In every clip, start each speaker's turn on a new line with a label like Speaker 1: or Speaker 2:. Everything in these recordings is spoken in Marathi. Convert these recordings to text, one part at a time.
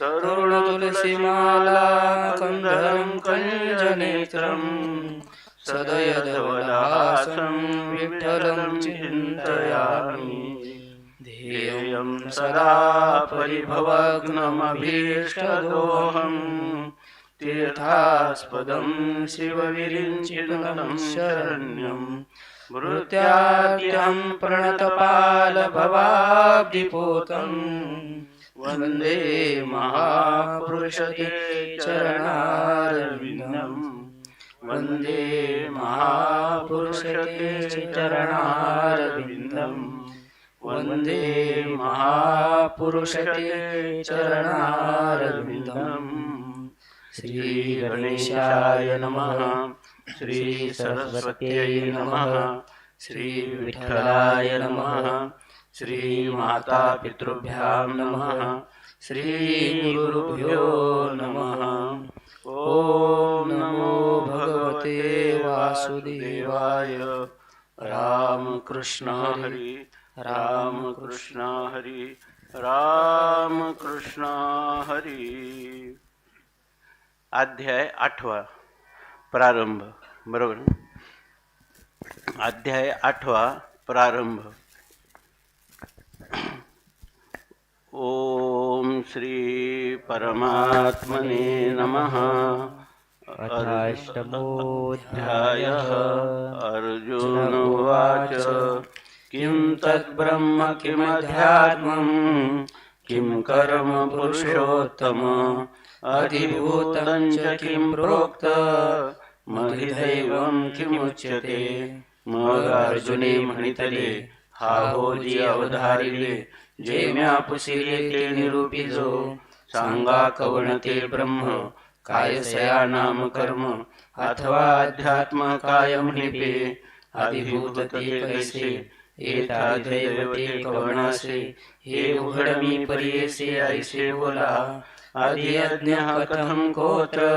Speaker 1: तरुणतुलसीमाला कन्धरं कञ्जनेत्रम् सदयधवलासं विठ्ठलं चिन्तयामि। ध्येयं सदा परिभवग्नमभीष्टदोहम् तीर्थास्पदं शिवविरिञ्चितं शरण्यं। मृत्याद्यं प्रणतपालभवाब्धिपोतम् വന്ദേ മഹാപുരുഷത്തെ ചരണാരവിന്ദം. വന്ദേ മഹാപുരുഷത്തെ ചരണാരവിന്ദം. വന്ദേ മഹാപുരുഷത്തെ ചരണാരവിന്ദം. ശ്രീഗണേശായ നമ. ശ്രീ സരസ്വത്യ നമ. ശ്രീവിഠലായ നമ. श्रीमाता पितृभ्यां नमः। श्रीगुरुभ्यो नमः। ॐ नमो भगवते वासुदेवाय। रामकृष्ण हरि रामकृष्ण हरि रामकृष्ण हरी। अध्याय आठवा प्रारंभ बरोबर अध्याय आठवा प्रारंभ। ओम श्री परमात्मने नमः। अर्जुन उवाच किं तद्ब्रह्म किमध्यात्मम् किं कर्म पुरुषोत्तम अधिभूतं च किं प्रोक्त मधिदैवं किमुच्यते? मग अर्जुने म्हणितले हा अवधारिले जे म्या पुसिले ते निरूपिजो सांगा कवण ते ब्रह्म काय सया नाम कर्म अथवा अध्यात्म कायम म्हणिपे अधिभूत ते कैसे एता कवणासे हे उघड मी परियसे ऐसे बोला आदि अज्ञ कथं कोत्र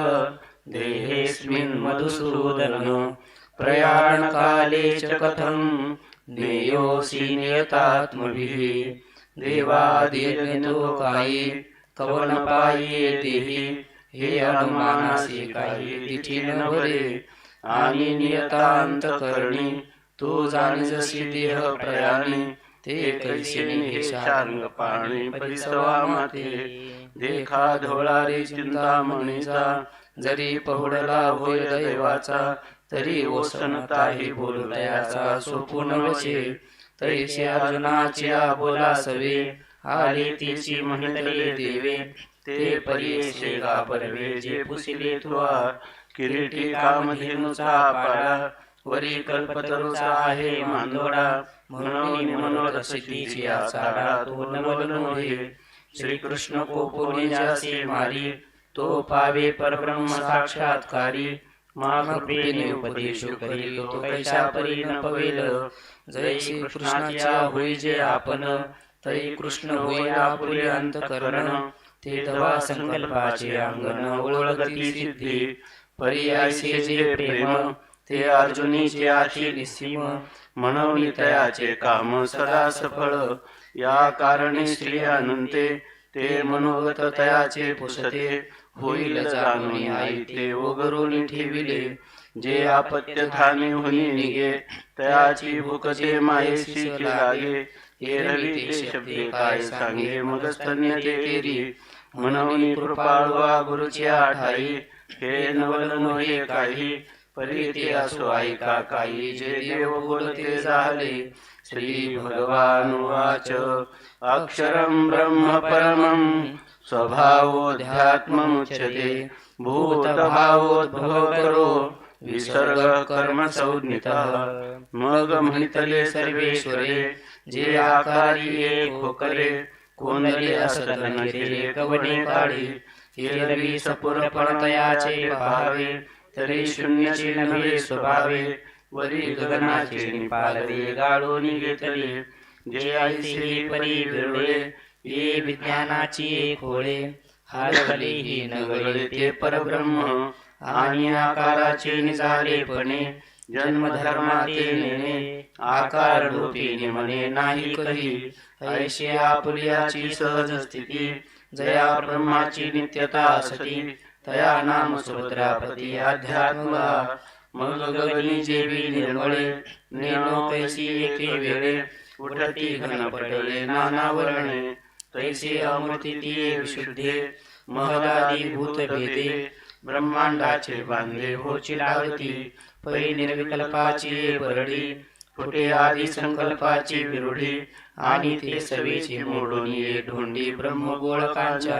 Speaker 1: देहेस्मिन् मधुसूदन प्रयाणकाले च कथं ज्ञेयोऽसि नियतात्मभिः देवादिजनितो कायी कवनपायी देही हे अनुमानासी काही तिथी न बरे आणि नियतांतकरणी तू जाणीजसी देह प्रयाणी ते कैसे हे शांग पाणी परिसवा माते। देखा धोळा रे चिंतामणीचा जरी पहुडला होय दैवाचा तरी ओसनताही बोलतयाचा सोपून वशे तैसे अर्जुनाची बोला सवे आले तिची म्हणले देवे. ते परियेशे गा परवे जे पुसिले तुवा किरीटी कामधेनुचा पाडा. वरी कल्पतरुचा आहे मांदोडा म्हणून मनोरसितीची आचाडा तो नवलनो हे श्रीकृष्ण कोपुनी जासे मारी. तो पावे परब्रह्म साक्षात्कारी. महाकृपेने उपदेश तो कैसा परी न पवेल। जय श्री कृष्णाच्या होई जे आपण तै कृष्ण होई आपुले अंतकरण। ते तवा संकल्पाचे अंगण ओळखती सिद्धी। पर्यायसे जे प्रेम ते अर्जुनीचे आशी निसीम। म्हणून तयाचे काम सदा सफळ। या कारणे श्री अनंते ते मनोगत तयाचे पुसते। होईल जाणून आई ते ओगरून ठेविले. जे आपत्य धाने होनी निगे तयाची भूक जे मायेशी लागे एरवी ते शब्दे काय सांगे? मग स्तन्य ते केरी. म्हणून कृपाळवा गुरुची आठाई. हे नवल नोहे काही. परिते असो ऐका काही जे देव बोलते झाले. श्री भगवान वाच अक्षरं ब्रह्म परमं स्वभावोध्यात्ममुच्यते भूतभावोद्भव करो विसर्ग कर्म संज्ञितः मग म्हणितले सर्वेश्वरे जे आकारी एक कोणले असत नकेले कवने काढी? हिरवी सपूर्णपणतयाचे भावे तरी शून्यचे नव्हे स्वभावे वरी गगनाचे निपालवे गाळून घेतले जे आईशी परी विरळे ये विज्ञानाची खोळे होळे. हरवले ही नगळे ते परब्रह्म आणि आकाराचे निझालेपणे जन्मधर्माते नेणे आकार रूपीने म्हणे नाही कधी. ऐशी आपुल्याची सहज स्थिती जया ब्रह्माची नित्यता असती तया नाम सुभद्रापती अध्यात्मला मग गगनी जेवी निर्मळे नेनो कैसी एके वेळे। उठती घन पटले नाना वर्णे तैसे अमृती ती विशुद्धे। महदादी भूत भेदे ब्रह्मांडाचे बांधले होची लागती पै निर्विकल्पाची बरडी फुटे आदी संकल्पाची विरुढी। आणि ते सवेची मोडून ये ढोंडी ब्रह्मगोळकांच्या।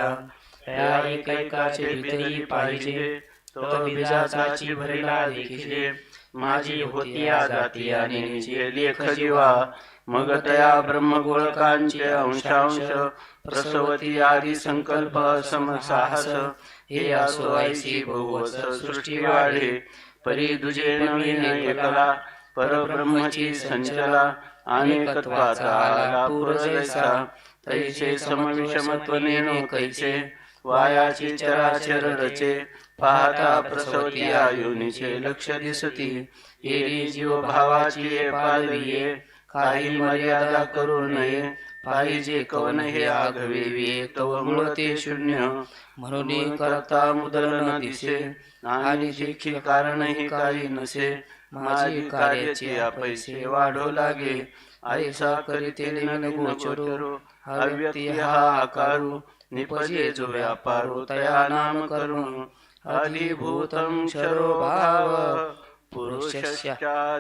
Speaker 1: त्या एकैकाचे भीतरी पाहिजे. तो बीजाचाची भरिला देखिले माझी होती जाती आणि लेख जीवा. मग तया ब्रह्मगोळकांचे अंशांश. प्रसवती आदी संकल्प समसाहस हे असो ऐसी बहुवस सृष्टी वाढे. परी दुजे नवीन एकला. परब्रह्मची संचला. अनेकत्वाचा आला पूर जैसा तैसे समविषमत्व नेनो कैसे? वायाची चराचर रचे पाहता प्रसवती आयुनीचे लक्ष दिसती. येरी जीव भावाची पालविये काही मर्यादा करू नये. पाहिजे कवन हे आघवेवी तव मूळ ते शून्य. म्हणून करता मुदल न दिसे आणि देखील कारणही काही नसे. माझी कार्याची पैसे वाढो लागे. ऐसा करीते मन गोचरो हा आकारू. निपजे जो व्यापारो तया नाम करुण अधिभूतं क्षरो भाव पुरुषस्याधिदैवतम्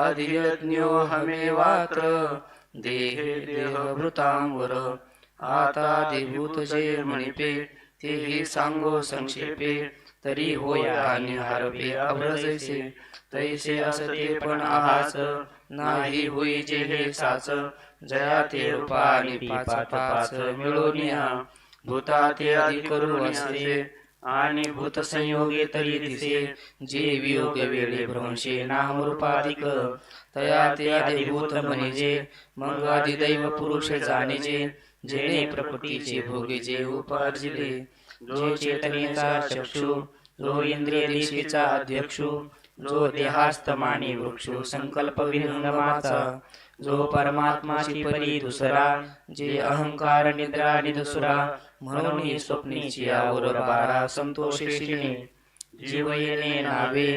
Speaker 1: अधियज्ञोऽहमेवात्र देहे देहभृतां वर आतादिभूत जे मणिपे तेही सांगो संक्षेपे तरी होया आणि हारपे अभ्रजैसे तैसे असते पण आहाच नाही होई जे हे साच जया ते रूपा आणि पाच पाच मिळून या भूता ते आधी करून असे आणि भूत संयोगे तरी दिसे जे वियोग वेळे भ्रंशे नाम रूपाधिक तया ते अधिभूत म्हणजे मग अधिदैव पुरुष जाणीजे जेणे प्रकृतीचे भोगीचे उपार्जिले जो चेतनेचा चक्षु जो इंद्रिय दिशेचा अध्यक्षु जो देहास्तमानी वृक्षु संकल्प विहंगमाचा जो परमात्माची परी दुसरा जे अहंकार निद्रा निदसुरा म्हणून ही स्वप्नीची आवर बारा संतोषिने जीव येणे नावे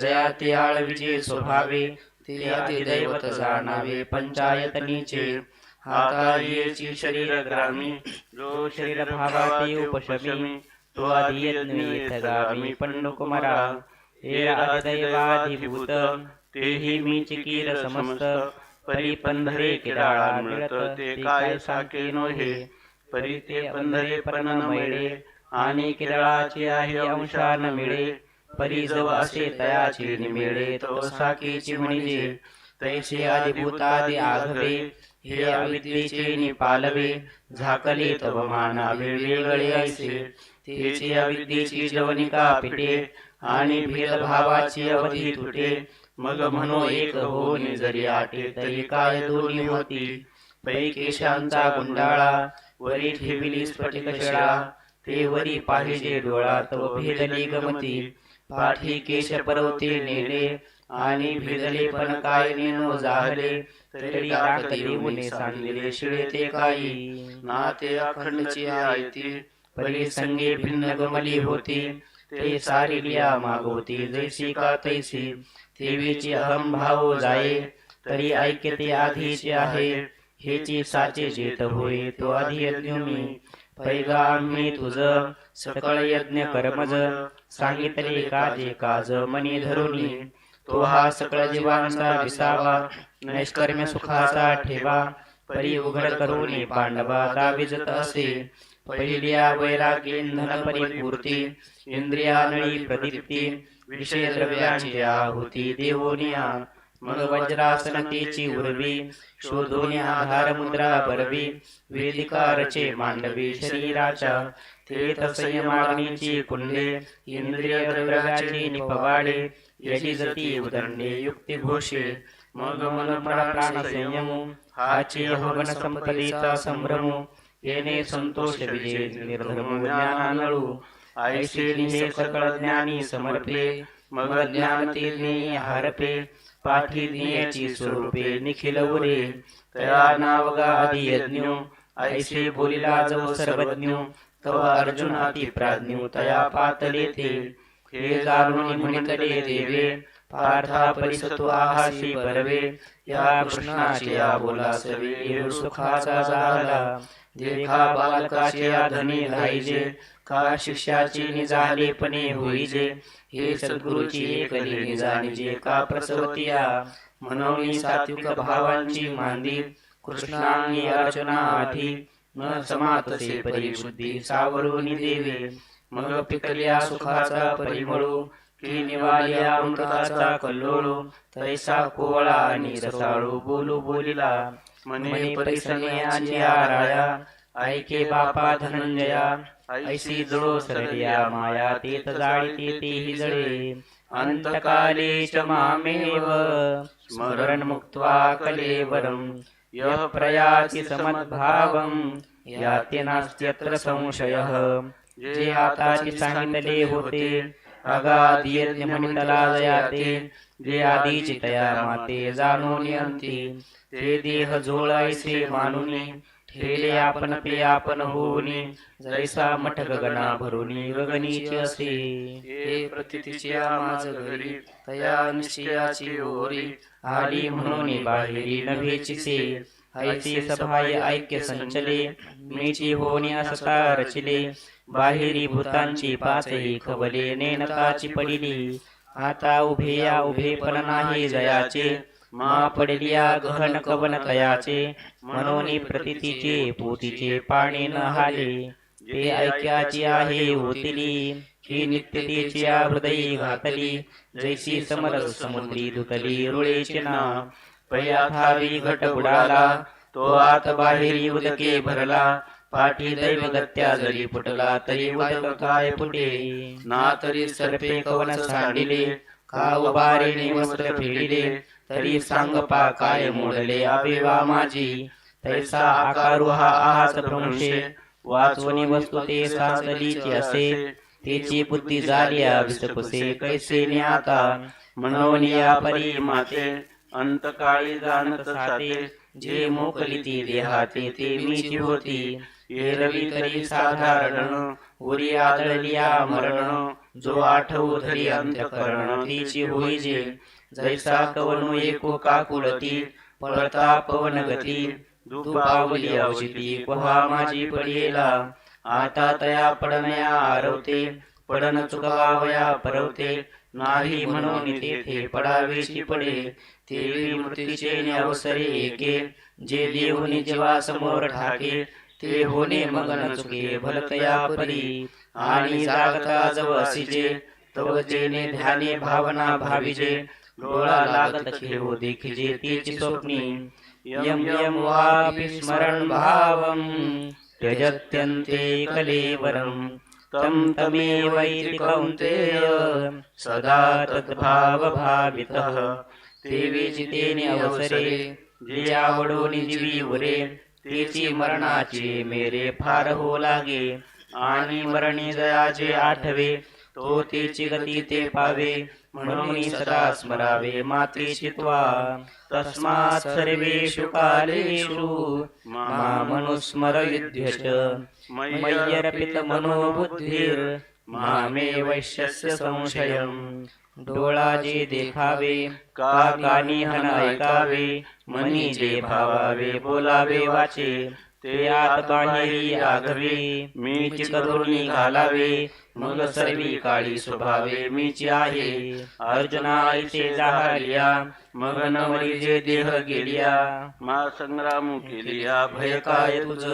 Speaker 1: जया ते आळविचे स्वभावे ते अति दैवत जाणावे पंचायतनीचे. हातायेची शरीर ग्रामी
Speaker 2: जो शरीर भावाती उपशमी तो आधी पंडुकुमारा. हे आदिदैवाधिभूत तेही मी चिकीर समस्त परी पंधरे किडाळा मिळत ते काय साके नोहे? परी ते पंधरे पण मिळे आणि किडाळाचे आहे अंशान मिळे. परी जव असे तयाची निमिळे तो साकेची म्हणजे. तैसे आदिभूतादि आघवे हे अविद्येचे निपालवे. झाकले तव मानावे वेगळे ऐसे तेचे अविद्येची जवनिका पिटे आणि भेदभावाची अवधी तुटे. मग म्हणो एक हो जरी आटे तरी काय दोन्ही होती? पैकेशांचा गुंडाळा वरी ठेविली स्फटिक शिळा. ते वरी पाहिजे डोळा तो भेदली गमती. पाठी केश पर्वते नेले आणि भिजले पण काय नेनो जाहले? तरी आठ देऊने सांगले शिळे ते काही.
Speaker 1: नाते अखंडची आयती
Speaker 2: परी संगे भिन्न गमली होती. ते सारी लिया मागवती जैसी का तैसी. देवीची अहम भाव जाये तरी ऐक्यते आधीचे आहे. हेची साचे जेत होय तो आधी यज्ञ मी पैगा आम्ही तुझ सकळ यज्ञ कर्मज. सांगितले काजे काज मनी धरुनी. तो हा सकळ जीवांचा विसावा नैष्कर्म्य सुखाचा ठेवा. परी उघड करून पांडवा दाविजत असे. पहिल्या वैरागी इंधन परिपूर्ती इंद्रियानळी प्रदीप्ती. विषयद्रव्याची आहुती देवोनिया मग वज्रासनतेची उर्वी शोधोनी आधार मुद्रा बरवी वेदिकारचे मांडवी शरीराच्या ते संयमाग्नीची कुंडे इंद्रिय द्रव्याची निपवाडे यशी जती उदंडे युक्ती घोषे मग मन प्राण संयमो हाची हवन संपलीचा संभ्रम येणे संतोष विजय निर्धर्म ज्ञानानळू ऐशिणी निहे सकळ ज्ञानी समर्पे मग ज्ञान ते ज्ञेय हरपे पाठी ज्ञेयाची स्वरूपे निखिल उरे तया नावगा आदि यज्ञो ऐसे बोलिला जव सर्वज्ञ तव अर्जुन अति प्राज्ञ तया पातले ते हे दारुणी म्हणितले देवे पार्था परिसतो आहाशी परवे या कृष्णाशी या बोला सवे सुखाचा झाला देखा बालकाचे धनी राहिजे का शिष्याची निजालेपणे होईजे हे सद्गुरुची एकली निजानिजे का प्रसवतिया? म्हणून सात्विक भावांची मांदी कृष्णांनी अर्चना आठी न समातसे परिशुद्धी सावरून देवे मग पिकल्या सुखाचा परिमळू की निवाल्या अमृताचा कल्लोळू तैसा कोवळा आणि रसाळू बोलू बोलिला. म्हणे परिसने राया ऐके बापा धनंजया ऐसी जळो सरलिया माया तेत जाळी तेही जळे. अंतकाले च मामेव स्मरण मुक्त्वा कलेवरम यः प्रयाति समद्भावम याते नास्त्यत्र संशयः। जे आताची सांगितले होते अगाध यज्ञ म्हणितला जयाते जे आधीची तया माते जाणून अंती ते देह जोळायचे मानुनी ठेले आपण पे आपण होऊनी जैसा मठ गगना भरुनी गगनीचे असे.
Speaker 1: हे प्रतितीच्या माझ घरी तया निश्चयाची ओरी
Speaker 2: आली म्हणून बाहेरी नभेचिसे. ऐसे सभाय ऐक्य संचले मीची होणे असता रचिले. बाहेरी भूतांची पाचही खबले नेनकाची पडिली. आता उभे या उभे पण नाही जयाचे. मा पडलिया गहन कवन कयाचे मनोनी प्रतितीचे पोतीचे पाणी न हाले ते ऐक्याची आहे होतली ही नित्यतेची या हृदयी घातली. जैसी समर समुद्री धुतली रुळेचे ना. पयाथावी घट बुडाला तो आत बाहेर उदके भरला. पाठी दैव गत्या जरी फुटला तरी उदक काय फुटे? ना तरी सर्पे कवन सांडिले का उभारीने वस्त्र फेडिले तरी सांगपा काय मोडले अभिवा माझी? तैसा आकारू हा आहात भ्रंशे वाचवणी वस्तू ते साचलीची असे. तेची बुद्धी झाली अभिसपसे. कैसे ने आता म्हणून या परी माते. अंतकाळी जाणत साते. जे मोकली ती देहाते ते मीची होती. एरवी तरी साधारण. उरी आदळली मरण. जो आठवू धरी अंत्यकरण तिची होईजे जैसा कवनु एको काकुळती पळता पवन गती। दुपावली औषधी पहा माझी पडियेला आता तया पडनया आरवते पडन चुकवावया परवते। नाही म्हणून तेथे पडावेची पडे तेवी मृत्यूचे अवसरे एके। जे देवनी जेव्हा समोर ठाके ते होणे मगन चुके भलतया परी। आणि जागता जवसिजे तव जेने ध्याने भावना भाविजे। डोळा लागत खेळो देखिजे तीची स्वप्नी. यम यम वापि स्मरण भावम त्यजत्यन्ते कलेवरम. तं तमेवैति कौन्तेय सदा तद्भाव भावितः देवी जितेने अवसरे जे आवडून जीवी उरे. तेची मरणाचे मेरे फार हो लागे. आणि मरणी दयाचे आठवे तो तिची गती ते पावे म्हणून सदा स्मरावे मातेची त्वा तस्मात् सर्वेषु कालेषु मामनुस्मर युध्यच मय्यर्पित मनोबुद्धिर मामे वैश्यस्य संशयम्। डोळा जे देखावे का कानी हन ऐकावे मनी जे भावावे बोलावे वाचे। ते आत बाहेरी आघवे मीची करुणी घालावे. मग सर्वी काळी स्वभावे मीची आहे. अर्जुना ऐसे जाहलिया. मग नवरी जे देह गेलिया. मा संग्राम केलिया. भय काय तुझ?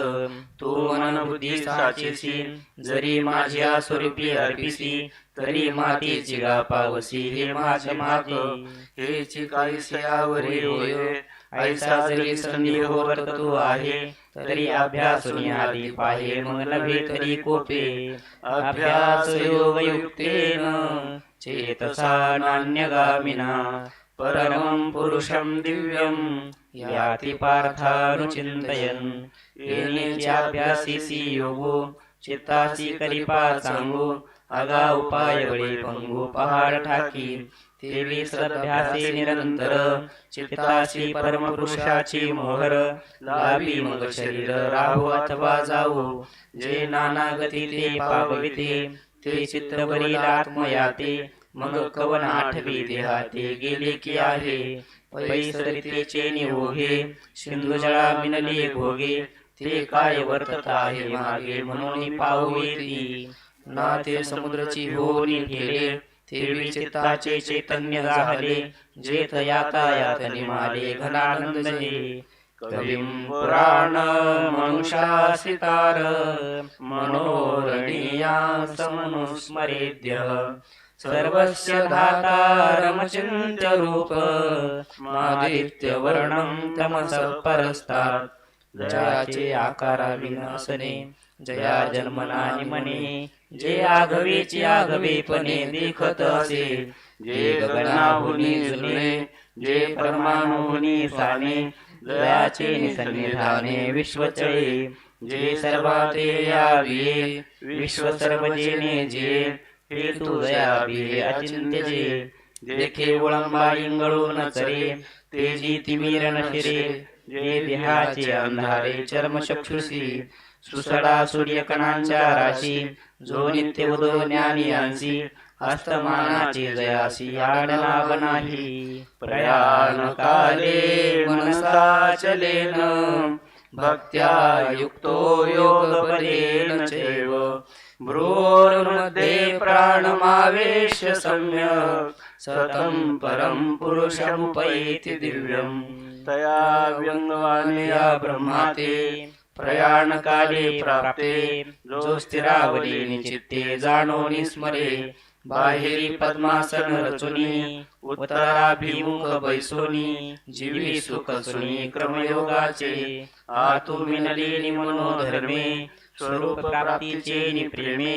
Speaker 2: तू मन बुद्धी साचेसी जरी माझ्या स्वरूपी अर्पिसी तरी मातीची गा पावसी हे माझे माती
Speaker 1: हेची काही सयावरी होय.
Speaker 2: ऐसा जरी संधी होवर तू आहे तरी अभ्यासून आली पाहे मग नव्हे तरी कोपे। अभ्यास योग युक्तेन चेतसा नान्यगामिना। परमं पुरुषं दिव्यं याति पार्थानुचिन्तयन्। येनेच्याभ्यासिसि योगो चित्तासि करिपा सांगो आगा उपाय वळी पंगू पहाड ठाकी. तेवी सदभ्यासे निरंतर चित्ताशी परमपुरुषाची मोहर. लाभी मग शरीर राहू अथवा जाऊ. जे नाना गती ते पावविते ते चित्र बरी आत्मयाते. मग कवन आठवी देहाते गेले की आहे. पैसरितेचे निवोगे सिंधू जळा मिनले भोगे. ते काय वर्तत आहे मागे म्हणून पाहू येती.
Speaker 1: ना ते समुद्राची होऊन
Speaker 2: गेले ते विचिताचे चैतन्य झाले जेथ यातायात निमाले घनानंदले कविम पुराण मनुषासितार मनोरणीया समनुस्मरेद्य. सर्वस्य धातारमचिन्त्य रूप मादित्य वर्णं तमस परस्तात्. जयाचे आकारा विनासने जया जन्मनानि मने जे आघवेची आघवीपणे देखत असे. जे गगनाहुनी जुने जे परमाणुहुनी साने जयाचे निसन्निधाने विश्वचळे जे सर्वाते याविये विश्व सर्वजेने जे हे तू दयाविये अचिंत्य जे जे केवळंबा इंगळून चरे ते जी तिमिरण शिरे जे देहाचे अंधारे चर्मचक्षुषी. सुसडा सूर्यकणांच्या राशी जो नित्य उदो ज्ञानी अंशी हस्तमानाची जयासी आडनाव नाही प्रयाण काले मनसा चलेन भक्त्या युक्तो योग बलेन चैव भ्रूर्मध्ये प्राणमावेश सम्यक् सतं परं पुरुषमुपैति दिव्यम् तया व्यङ्गवानया ब्रह्माते प्रयाणकाले प्राप्ते जो स्थिरावली चित्ते जाणोनि स्मरे बाहेरी पद्मासन रचुनी उत्तराभिमुख बैसोनी जीवी सुख सुनी क्रमयोगाचे आतु मिनलेनि मनोधर्मे स्वरूप प्राप्तीचे निप्रेमे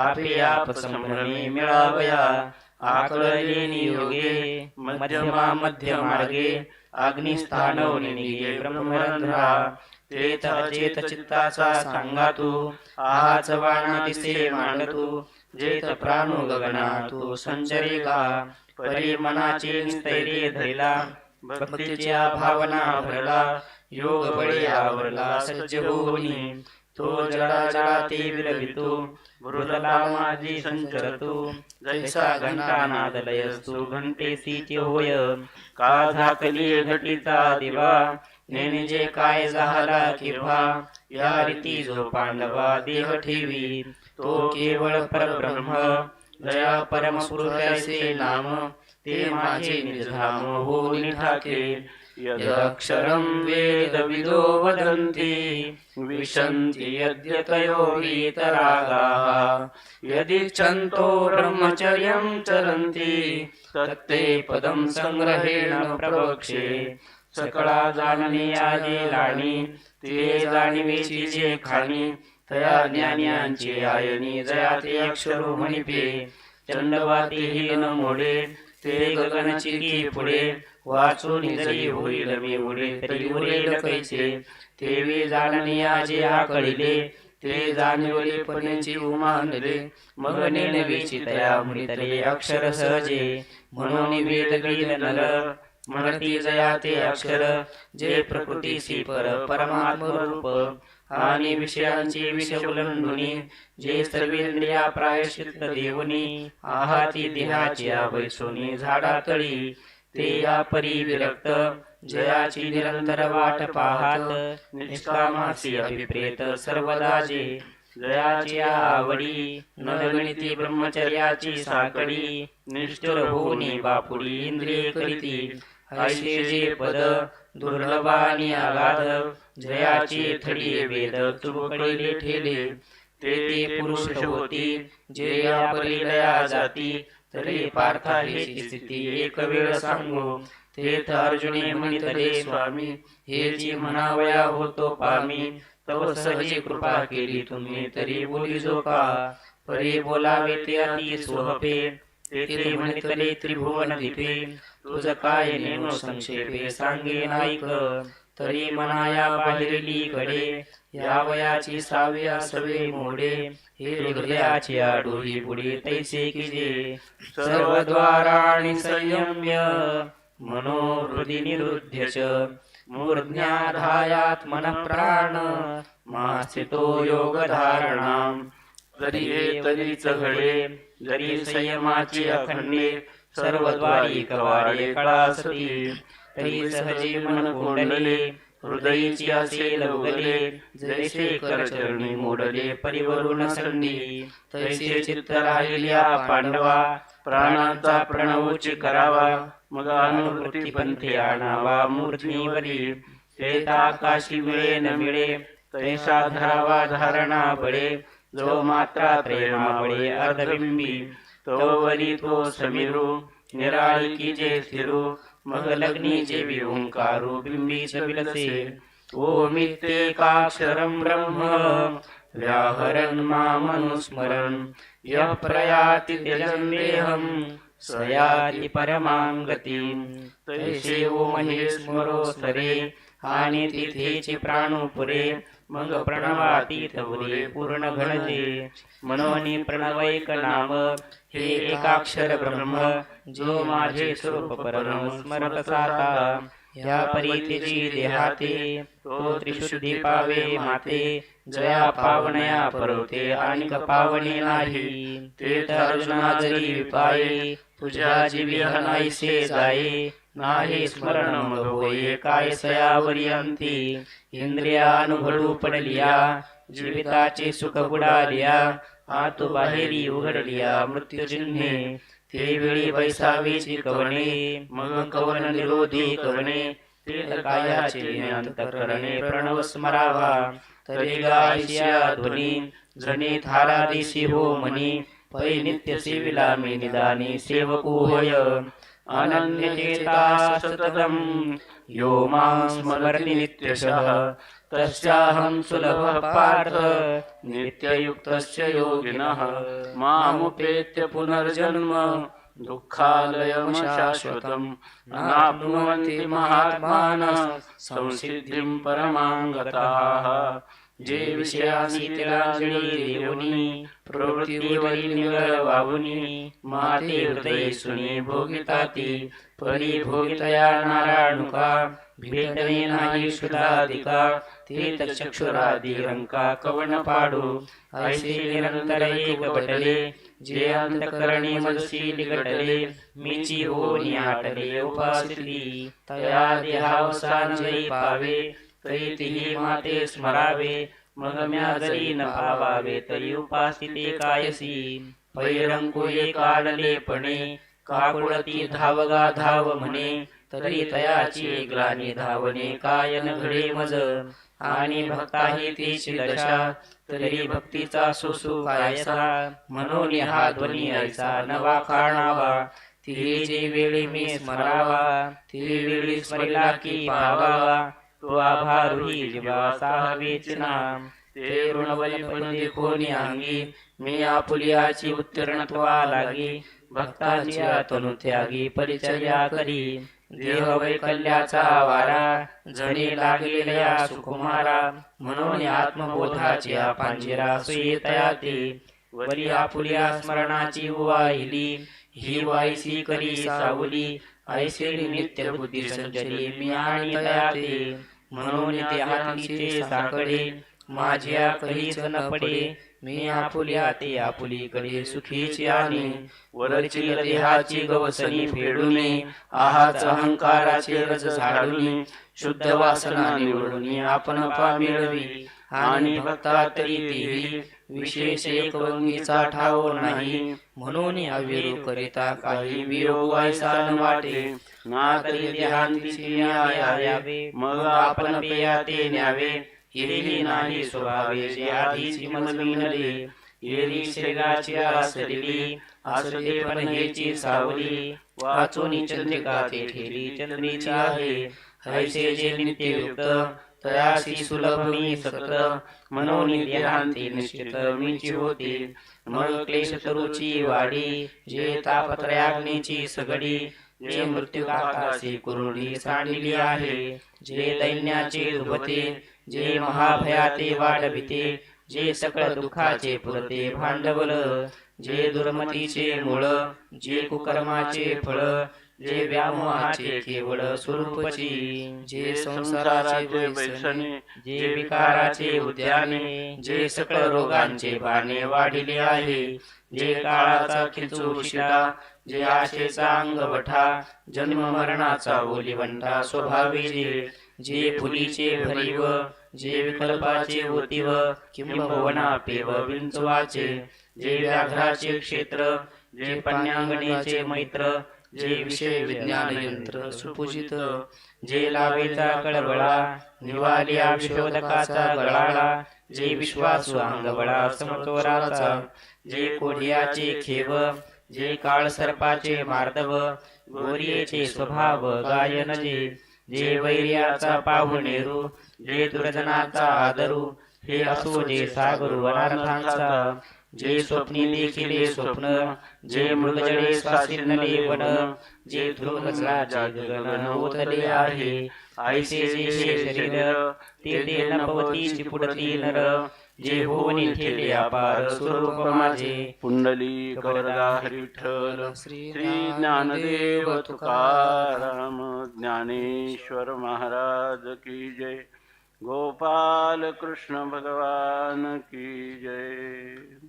Speaker 2: आपे आप संभ्रमे मिळावया आकळलेनि योगे मध्यमा मध्य मार्गे अग्निस्थानवनी ब्रह्मरंध्रा तेथ अचेत चित्ताचा सांगा तू आहाच वाणा दिसे मांडतू जेत प्राणू गगना तू संचरे का परी मनाचे स्थैर्य धरिला भक्तीच्या भावना भरला योग बळी आवरला सज्ज होऊनी तो जडा जडा ते विरवितो मृदला माझी संचरतो जैसा घंटा नादलयस्तु घंटेसीचे होय का झाकली घटीचा दिवा नेने जे काय झाला किंवा या रीती जो पांडवा देह ठेवी तो केवळ परब्रह्म जया परमपुरुषाचे नाम ते माझे निधाम हो निठाके यदक्षरं वेदविदो वदन्ति विशन्ति यद्यतयो वीतरागाः. यदिच्छन्तो ब्रह्मचर्यं चरन्ति तत्ते पदं संग्रहेण प्रवक्षे. सकळा जाणणे आजे लाणी ते जाणीवेची जे खाणी तया ज्ञानियांची आयनी जया ते अक्षरो म्हणिपे. चंडवाती ही न मोडे ते गगनची की पुढे वाचून जरी होईल मी उडे तरी उरेल कैसे तेवे जाणणे आजे कळिले ते जाणवले पणेची उमानले मग नेनवीची तया म्हणितले अक्षर सहजे म्हणून वेद गीत नर म्हणती जया ते अक्षर जे प्रकृतीसी पर परमात्म रूप आणि विषयांची विषय उल्लंघुनी जे सर्वेंद्रिया प्रायश्चित देवनी आहाती देहाची वैसोनी झाडा तळी ते या परी विरक्त जयाची निरंतर वाट पाहात निष्कामासी अभिप्रेत सर्वदा जे जयाची आवडी नगणिती ब्रह्मचर्याची साकडी निष्ठुर होनी बापुडी इंद्रिय करीती ऐसे पद दुर्लभानी आगाध जयाची थडी वेद चुबकडीले ठेले. ते ते पुरुष होती जे या परिलया जाती. तरी पार्था हेची स्थिती एक वेळ सांगू. तेथ अर्जुने म्हणितले स्वामी हे जी म्हणावया होतो पामी तव सहजी कृपा केली तुम्ही तरी बोली जो का? परी बोलावे ते अति सोहपे. तेथे म्हणितले त्रिभुवन दिपे तुझ काय नेनो संक्षेपे सांगे नाईक? तरी मनाया बाहेरली कडे या वयाची सवे मोडे हे हृदयाची आडोही पुढे तैसे किजे. सर्व द्वाराणी संयम्य मनोहृदी निरुध्य च मूर्ध्याधायात्मन प्राण मासितो योग धारणा तरी हे तरीच घडे जरी संयमाची अखंडे सर्व कवाडे कळासती. तरी सहजे मन कोंडले जैसे करचरणी मोडले परिवरून तैसे चित्त राहिल्या पांडवा प्राणांचा प्रणवच करावा. मग अनुवृत्ती पंथी आणावा मूर्तीवरी. ते आकाशी मिळे न मिळे तैसा धरावा धारणा बळे. जो मात्रा प्रेमा बळे अर्धबिंबी. तो वरी तो समीरू निराळी जे स्थिरू मग लग्नी जे बिंबीच विलसे। ओमित्येकाक्षरं ब्रह्म व्याहरन् मामनुस्मरन्। यः प्रयाति त्यजन्देहं स याति परमां गतिं तैषे ओ महेश्वरो स्तरे आणि तिथेचे प्राणुपुरे। मग प्रणवातीत उरे पूर्ण घणजे मनोनी प्रणवैक नाम हे एकाक्षर ब्रह्म जो माझे स्वरूप परम स्मरत साता या परितेची देहाते तो त्रिशुद्धी पावे माते। जया पावनया परवते आणि पावणे नाही। ते तर अर्जुना जरी विपाये तुझ्या जीवी हनाईसे जाये। नाही स्मरण मग होये काय सयावरी अंती पडलिया जीविताचे सुख बुडालिया आतु बाहेरी उघडलिया मृत्यूचिन्हे ते वेळी वैसावीची कवणे मग कवन निरोधी कवणे ते प्रणव स्मरावा तरी ध्वनी थारा हो मनी पै नित्य सेविला मे निदानी सेवको होय। अनन्यचेता सततम्। यो मां स्मरति नित्यशः। तस्याहं सुलभः पार्थ। नित्ययुक्तस्य योगिनः। मामुपेत्य पुनर्जन्म। दुःखालयं शाश्वतम् नाप्नुवन्ति महात्मानः। संसिद्धिं परमाङ्गताः। जे विषयासी तिलांजली देऊनी प्रवृत्तीवरी वाहुनी माते हृदय सुनी भोगिताती परी भोगितया नारायणुका भेटणे नाही शुद्धाधिका ते चक्षुरादी कवन पाडू ऐसे निरंतर एक बटले जे अंतकरणी मजसी निगटले मीची होनी आटले उपासिली तया देहावसान जई पावे तरी तिही माते स्मरावे मग म्या जरी न भावावे तरी उपासिते कायसी। पैरंकु ये काढले पणे काकुळती धावगा धाव म्हणे तरी तयाची ग्लानी धावणे काय न घडे मज। आणि भक्ताही तीची दशा तरी भक्तीचा सुसु कायसा। म्हणून हा ध्वनी ऐसा नवा काणावा ती जी वेळी मी स्मरावा ती वेळी स्मरिला की पावावा तो आभारुही जीवा साहवेच ते ऋणबली पण अंगी मी आपुलियाची उत्तीर्णत्वा लागी भक्ताची तनु त्यागी परिचर्या करी। देह वैकल्याचा वारा जणी लागलेल्या सुकुमारा म्हणून आत्मबोधाची पांजिरा सुयेतया ते वरी आपुलिया स्मरणाची वाहिली ही वायसी करी सावली ऐसे नित्य बुद्धी संचरी मी आणि तया ते म्हणून ते हातीचे साकडे माझ्या कधीच न पडे मी आपुल्या ते आपुलीकडे सुखीची आणि वरची देहाची गवसणी फेडून आहाच अहंकाराचे रज झाडून शुद्ध वासना निवडून आपण पा मिळवी. आणि भक्ता तरी तेही विशेष एक वंगीचा ठाव नाही. म्हणून अविरू करिता काही वियोग ऐसा न वाटे. ना तरी देहांतीची न्याय मग आपण पेया ते न्यावे. येली नाही स्वभावे जे आधीची मजमिनले येली शेगाची आसरली आसले पण हेची सावली. वाचून चंद्रिका ते ठेली चंद्रीची आहे. हैसे जे नित्ययुक्त तयासी सुलभ मी सतत. म्हणून देहांती निश्चित मीची होती. मग क्लेश तरुची वाडी जे तापत्रयाग्नीची सगडी. जे मृत्यू आकाशी कुरुणी सांडिली आहे. जे दैन्याचे दुभते जे महाभयाते वाढविते जे सकळ दुःखाचे पुरते भांडवल जे दुर्मतीचे मूळ जे कुकर्माचे फळ जे व्यामोहाचे केवळ स्वरूपची
Speaker 1: जे संसाराचे
Speaker 2: जे विकाराचे उद्याने जे सकळ रोगांचे बाणे वाढिले आहे जे काळाचा खिचू जे आशेचा अंगवठा जन्म मरणाचा ओलिवंटा स्वभावी जे जे फुलीचे भरीव जे विकल्पाचे ओतीव किंबहुना पेव विंचवाचे जे व्याघ्राचे क्षेत्र जे पन्यांगणेचे मैत्र जे विषय विज्ञान यंत्र सुपूजित जे लावेचा कळबळा निवालिया विशोधकाचा गळाळा जे विश्वासू अंगबळा समतोराचा जे कोढियाचे खेव जे काळ सर्पाचे मार्दव गोरियेचे स्वभाव गायन जे जे वैर्याचा पाहुणेरू जे दुर्जनाचा आदरू हे असो जे सागरू अनार्थांचा जे स्वप्नी देखिले स्वप्न जे मृगजळे स्वासिनले वन जे ध्रुवकचरा जागरण ओतले आहे ऐसे जे शरीर ते ते नपवती चिपुडती नर जे होऊन ठेले अपार स्वरूप माझे.
Speaker 3: पुंडली कवरदा विठ्ठल श्री ज्ञानदेव तुकाराम ज्ञानेश्वर महाराज की जय. गोपाल कृष्ण भगवान की जय.